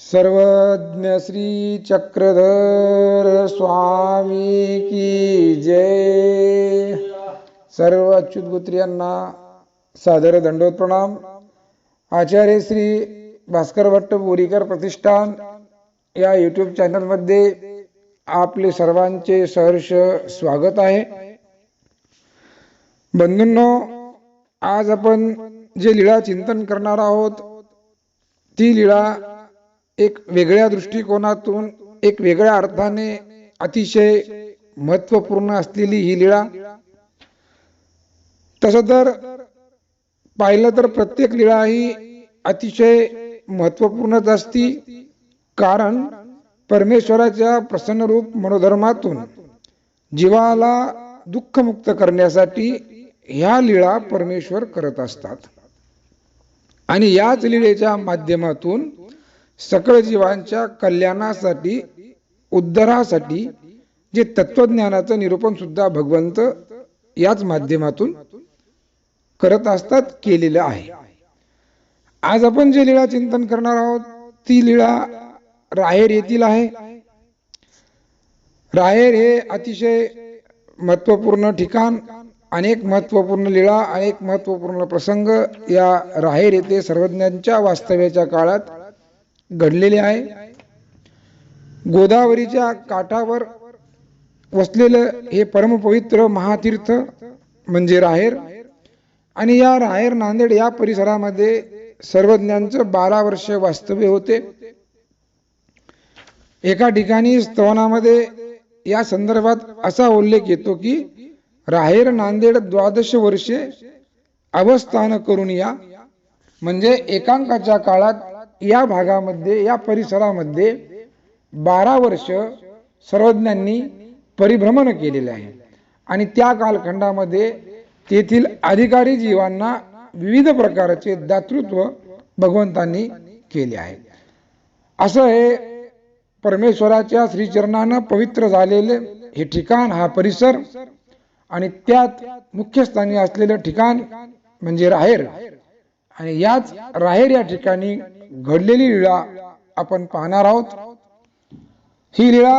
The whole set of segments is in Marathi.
सर्वज्ञ श्री चक्रधर स्वामी की जय। सर्व अच्युत यांना सादर दंडोत प्रणाम आचार्य श्री भास्कर भट्ट बोरीकर प्रतिष्ठान या यूट्यूब चॅनलमध्ये आपले सर्वांचे सहर्ष स्वागत आहे। बंधूंनो आज आपण जे लीळा चिंतन करणार आहोत ती लीळा एक वेगळ्या दृष्टिकोनातून एक वेगळ्या अर्थाने अतिशय महत्त्वपूर्ण असलेली ही लीळा. तसं तर पाहिलं तर प्रत्येक लीळा ही अतिशय महत्वपूर्णच असती कारण परमेश्वराच्या प्रसन्नरूप मनोधर्मातून जीवाला दुःखमुक्त करण्यासाठी ह्या लीळा परमेश्वर करत असतात. आणि याच लीळेच्या माध्यमातून सकळ जीवांच्या कल्याणासाठी उद्धारासाठी जे तत्वज्ञानाचं निरूपण सुद्धा भगवंत याच माध्यमातून करत असतात केलेलं आहे. आज आपण जे लीळा चिंतन करणार आहोत ती लीळा राहेर येथील आहे. राहेर हे अतिशय महत्त्वपूर्ण ठिकाण अनेक महत्त्वपूर्ण लीळा अनेक महत्त्वपूर्ण प्रसंग या राहेर येथे सर्वज्ञांच्या वास्तव्याच्या काळात घडलेले आहे. गोदावरीच्या काठावर वसलेलं हे परमपवित्र महातीर्थ म्हणजे राहेर. आणि या राहेर नांदेड या परिसरामध्ये सर्वज्ञांचं बारा वर्ष वास्तव्य होते. एका ठिकाणी स्तवनामध्ये या संदर्भात असा उल्लेख येतो की राहेर नांदेड द्वादश वर्षे अवस्थान करून या. म्हणजे एकांकाच्या काळात या भागामध्ये या परिसरामध्ये बारा वर्ष सर्वज्ञांनी परिभ्रमण केलेले आहे. आणि त्या कालखंडामध्ये तेथील अधिकारी जीवांना विविध प्रकारचे दातृत्व भगवंतांनी केले आहे. असं हे परमेश्वराच्या श्रीचरणानं पवित्र झालेले हे ठिकाण हा परिसर आणि त्यात मुख्य स्थानी असलेलं ठिकाण म्हणजे राहेर. आणि याच राहेर या ठिकाणी घडलेली लीळा आपण पाहणार आहोत. ही लीळा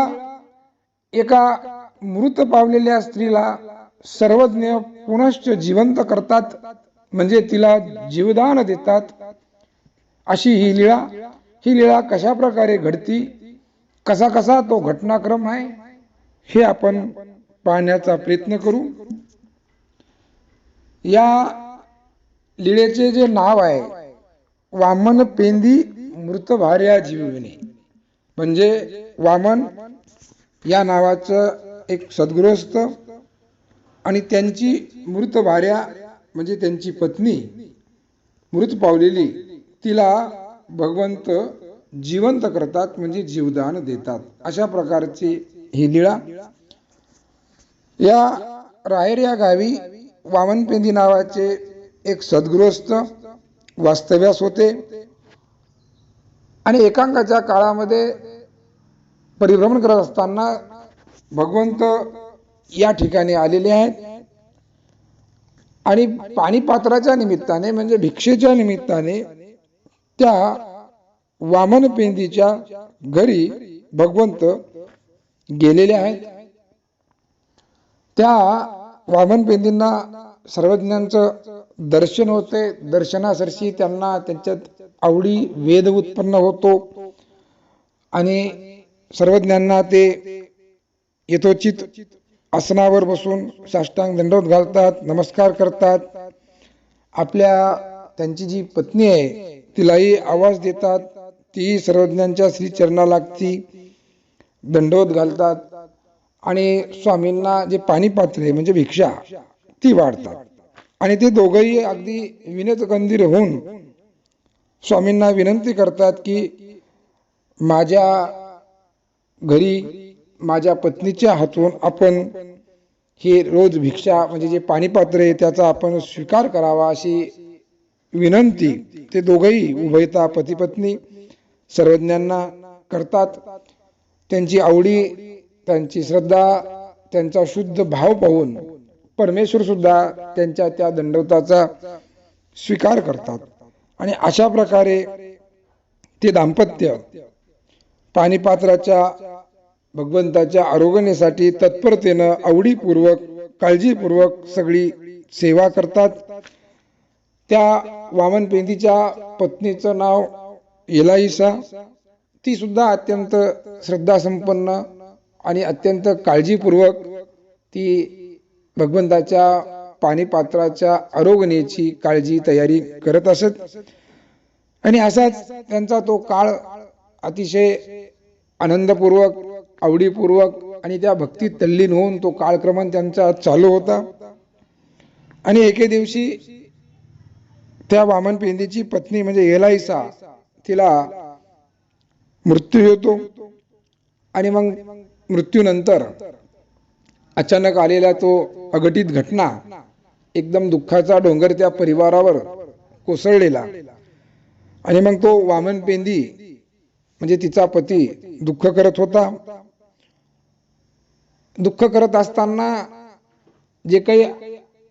एका मृत पावलेल्या स्त्रीला सर्वज्ञ पुनश्च जिवंत करतात म्हणजे तिला जीवदान देतात. अशी ही लीळा ही लीळा कशा प्रकारे घडती कसा कसा तो घटनाक्रम आहे हे आपण पाहण्याचा प्रयत्न करू. या लीळेचे जे नाव आहे वामन पेंदी मृत भार्या जीवविणे म्हणजे वामन या नावाचं एक सद्गृहस्थ आणि त्यांची मृत भार्या म्हणजे त्यांची पत्नी मृत पावलेली तिला भगवंत जिवंत करतात म्हणजे जीवदान देतात. अशा प्रकारची ही लीळा. या राहेर या गावी वामनपेंदी नावाचे एक सद्गृहस्थ वास्तव्यास होते. आणि एकांकाच्या काळामध्ये परिभ्रमण करत असताना भगवंत या ठिकाणी आलेले आहेत. आणि पाणीपात्राच्या निमित्ताने म्हणजे भिक्षेच्या निमित्ताने त्या वामन पेंदीच्या घरी भगवंत गेलेले आहेत. त्या वामन पेंदींना सर्वज्ञांचं दर्शन होते दर्शनासरशी त्यांना त्यांच्यात आवडी वेद उत्पन्न होतो. आणि सर्वज्ञांना ते यथोचित आसनावर बसून साष्टांग दंडवत घालतात नमस्कार करतात. आपल्या त्यांची जी पत्नी आहे तिलाही आवाज देतात ती सर्वज्ञांच्या श्री चरणा लागती दंडवत घालतात. आणि स्वामींना जे पाणी पात्रे म्हणजे भिक्षा ती वाढतात. आणि ते दोघंही अगदी विनत गंधीर होऊन स्वामींना विनंती करतात की माझ्या घरी माझ्या पत्नीच्या हातून आपण हे रोज भिक्षा म्हणजे जे पाणी पात्र आहे त्याचा आपण स्वीकार करावा अशी विनंती ते दोघंही उभयता पती पत्नी सर्वज्ञांना करतात. त्यांची आवडी त्यांची श्रद्धा त्यांचा शुद्ध भाव पाहून परमेश्वर सुद्धा त्यांच्या त्या दंडवताचा स्वीकार करतात. आणि अशा प्रकारे ते दाम्पत्य पाणीपात्राच्या भगवंताच्या आरोग्यासाठी तत्परतेनं आवडीपूर्वक काळजीपूर्वक सगळी सेवा करतात. त्या वामनपेंदीच्या पत्नीचं नाव एलाईसा ती सुद्धा अत्यंत श्रद्धासंपन्न आणि अत्यंत काळजीपूर्वक ती भगवंताच्या पाणीपात्राच्या आरोग्याची काळजी तयारी करत असत. आणि असाच त्यांचा तो काळ अतिशय आनंदपूर्वक आवडीपूर्वक आणि त्या भक्तीत तल्लीन होऊन तो काळक्रमण त्यांचा चालू होता. आणि एके दिवशी त्या वामन पेंदीची पत्नी म्हणजे एलाईसा तिला मृत्यू होतो. आणि मग मृत्यूनंतर अचानक आलेला तो अघटित घटना एकदम दुःखाचा डोंगर त्या परिवारावर कोसळलेला. आणि मग तो वामन पेंदी म्हणजे तिचा पती दुःख करत होता. दुःख करत असताना जे काही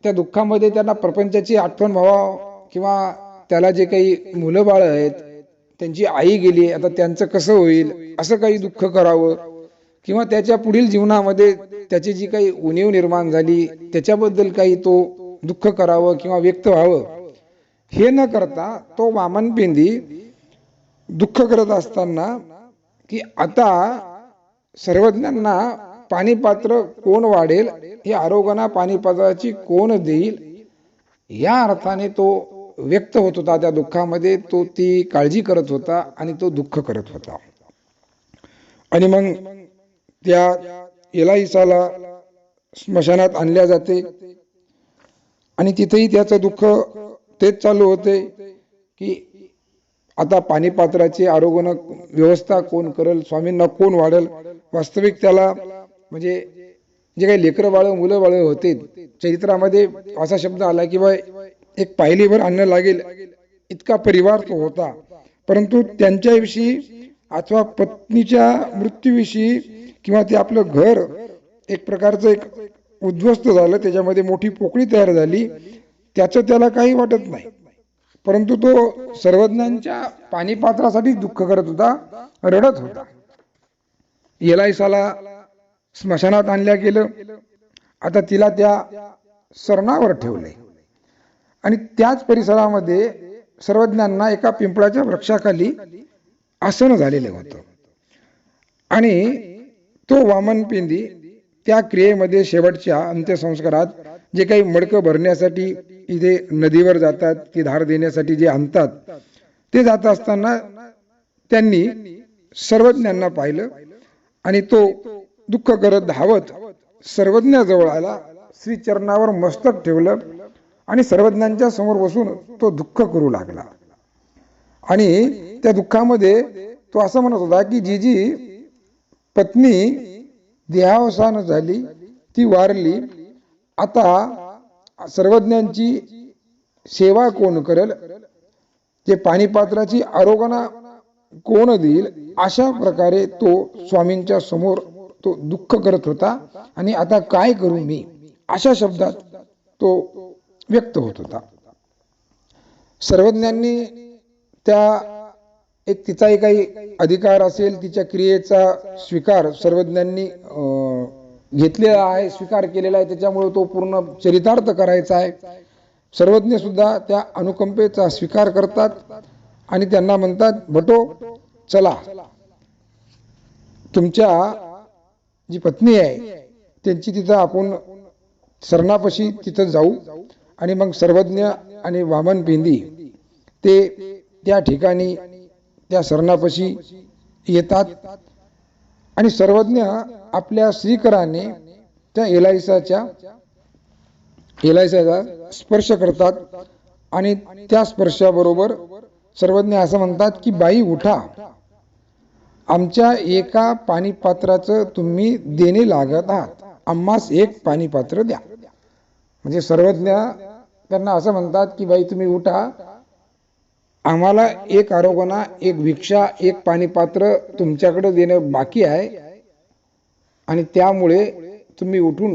त्या दुःखामध्ये त्यांना प्रपंचाची आठवण व्हावा किंवा त्याला जे काही मुलं बाळ आहेत त्यांची आई गेली आता त्यांचं कसं होईल असं काही दुःख करावं किंवा त्याच्या पुढील जीवनामध्ये त्याची जी काही उणीव निर्माण झाली त्याच्याबद्दल काही तो दुःख करावं किंवा व्यक्त व्हावं हे न करता तो वामनपिंदी दुःख करत असताना की आता सर्वज्ञांना पाणीपात्र कोण वाढेल? हे आरोग्याना पाणीपात्राची कोण देईल? या अर्थाने तो व्यक्त होत होता त्या दुःखामध्ये तो ती काळजी करत होता आणि तो दुःख करत होता. आणि मग त्या एलाईसाला स्मशानात आणल्या जाते. आणि तिथेही त्याचं दुःख तेच चालू होते की आता पाणीपात्राची आरोग्य व्यवस्था कोण करेल स्वामींना कोण वाढेल? वास्तविक त्याला म्हणजे जे काही लेकरं बाळ मुलं बाळ होते चरित्रामध्ये असा शब्द आला की बा एक पायलीभर आणणं लागेल इतका परिवार तो होता. परंतु त्यांच्याविषयी अथवा पत्नीच्या मृत्यूविषयी किंवा ते आपलं घर एक प्रकारचं एक उद्ध्वस्त झालं त्याच्यामध्ये मोठी पोकळी तयार झाली त्याचं त्याला काही वाटत नाही. परंतु तो सर्वज्ञांच्या पाणीपात्रासाठी दुःख करत होता रडत होता. येलायसाला स्मशानात आणल्या गेलं. आता तिला त्या सरणावर ठेवलंय. आणि त्याच परिसरामध्ये सर्वज्ञांना एका पिंपळाच्या वृक्षाखाली आसन झालेलं होतं. आणि तो वामन पेंदी त्या क्रियेमध्ये शेवटच्या अंत्यसंस्कारात जे काही मडकं भरण्यासाठी इथे नदीवर जातात ती धार देण्यासाठी जे आणतात ते जात असताना त्यांनी सर्वज्ञांना पाहिलं आणि तो दुःख करत धावत सर्वज्ञाजवळ आला श्री चरणावर मस्तक ठेवलं आणि सर्वज्ञांच्या समोर बसून तो दुःख करू लागला. आणि त्या दुःखामध्ये तो असं म्हणत होता की जी जी पत्नी देहावसान झाली ती वारली. आता सर्वज्ञांची सेवा कोण करेल? ते पाणीपात्राची आरोगना कोण देईल? अशा प्रकारे तो स्वामींच्या समोर तो दुःख करत होता. आणि आता काय करू मी? अशा शब्दात तो व्यक्त होत होता. सर्वज्ञांनी त्या एक तिचाही काही अधिकार असेल तिच्या क्रियेचा स्वीकार सर्वज्ञांनी घेतलेला आहे स्वीकार केलेला आहे त्याच्यामुळे तो पूर्ण चरितार्थ करायचा आहे. सर्वज्ञ सुद्धा त्या अनुकंपेचा स्वीकार करतात आणि त्यांना म्हणतात भटो चला. तुमच्या जी पत्नी आहे त्यांची तिथं आपण सरणापशी तिथं जाऊ आणि मग सर्वज्ञ आणि वामन पेंदी ते त्या ठिकाणी त्या सरणापशी येतात. आणि सर्वज्ञ आपल्या श्रीकराने त्या एलायसाच्या एलायसाचा स्पर्श करतात. आणि त्या स्पर्शाबरोबर सर्वज्ञ असं म्हणतात की बाई उठा. आमच्या एका पाणीपात्राचं तुम्ही देणे लागत आहात. आम्हास एक पाणीपात्र द्या. म्हणजे सर्वज्ञ त्यांना असं म्हणतात की बाई तुम्ही उठा. आम्हाला एक आरोगणा एक भिक्षा एक पाणीपात्र तुमच्याकडे देणं बाकी आहे. आणि त्यामुळे तुम्ही उठून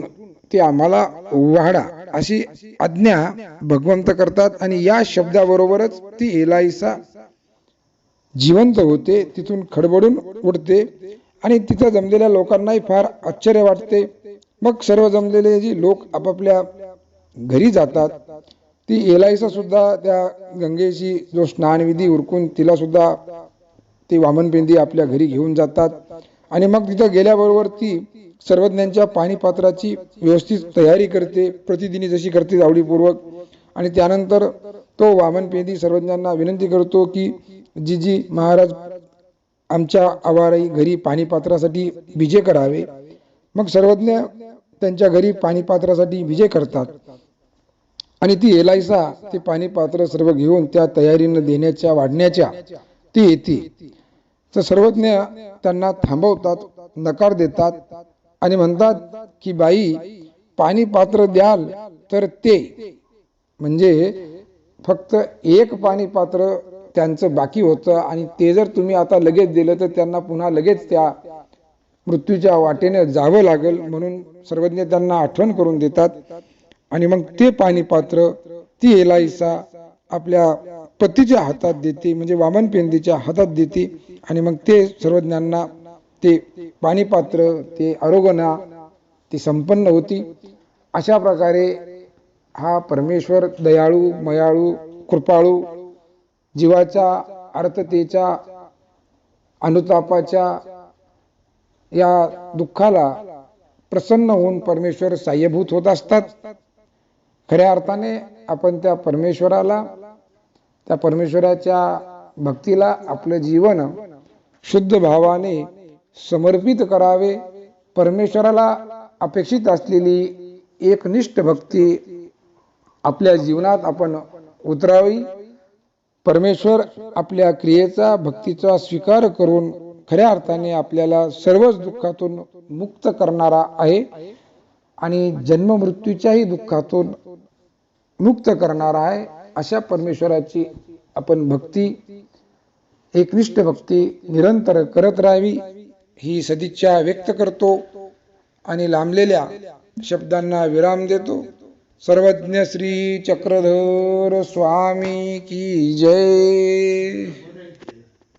ते आम्हाला वाढा अशी आज्ञा भगवंत करतात. आणि या शब्दाबरोबरच ती एलाईसा जिवंत होते तिथून खडबडून उठते आणि तिथं जमलेल्या लोकांनाही फार आश्चर्य वाटते. मग सर्व जमलेले जे लोक आपापल्या घरी जातात ती एलायसा सुद्धा त्या गंगेशी जो स्नानविधी उरकून तिला सुद्धा ती वामनपिंडी आपल्या घरी घेऊन जातात. आणि मग तिथं गेल्याबरोबर ती सर्वज्ञांच्या पाणीपात्राची व्यवस्थित तयारी करते प्रतिदिनी जशी करते आवडीपूर्वक. आणि त्यानंतर तो वामनपेंदी सर्वज्ञांना विनंती करतो की जी जी महाराज आमच्या आवाराई घरी पाणीपात्रासाठी विजय करावे. मग सर्वज्ञ त्यांच्या घरी पाणीपात्रासाठी विजय करतात. आणि ती एलायसा ते पाणीपात्र सर्व घेऊन त्या तयारीनं देण्याच्या वाढण्याच्या ती येते. तर सर्वज्ञ त्यांना थांबवतात नकार देतात आणि म्हणतात की बाई पाणी पात्र द्याल तर ते. म्हणजे फक्त एक पाणी पात्र त्यांचं बाकी होतं आणि ते जर तुम्ही आता लगेच दिलं तर त्यांना पुन्हा लगेच त्या मृत्यूच्या वाटेने जावं लागेल म्हणून सर्वज्ञ त्यांना आठवण करून देतात. आणि मग ते पाणी पात्र ती एलाईसा आपल्या पतीच्या हातात देते म्हणजे वामन पेंदीच्या हातात देते. आणि मग ते सर्वज्ञांना ते पाणीपात्र ते आरोगणा ती संपन्न होती. अशा प्रकारे हा परमेश्वर दयाळू मयाळू कृपाळू जीवाच्या अर्थतेच्या अनुतापाच्या या दुःखाला प्रसन्न होऊन परमेश्वर साह्यभूत होत असतात. खऱ्या अर्थाने आपण त्या परमेश्वराला त्या परमेश्वराच्या भक्तीला आपलं जीवन शुद्ध भावाने समर्पित करावे परमेश्वराला अपेक्षित असलेली एकनिष्ठ भक्ती आपल्या जीवनात आपण उतरावी परमेश्वर आपल्या क्रियेचा भक्तीचा स्वीकार करून खऱ्या अर्थाने आपल्याला सर्वच दुःखातून मुक्त करणारा आहे. आणि जन्म मृत्यूच्याही दुःखातून मुक्त करणारा आहे अशा परमेश्वराची आपण भक्ती एकनिष्ठ भक्ती निरंतर करत राहावी ही सदिच्छा व्यक्त करतो आणि लांबलेल्या शब्दांना विराम देतो. सर्वज्ञ श्री चक्रधर स्वामी की जय.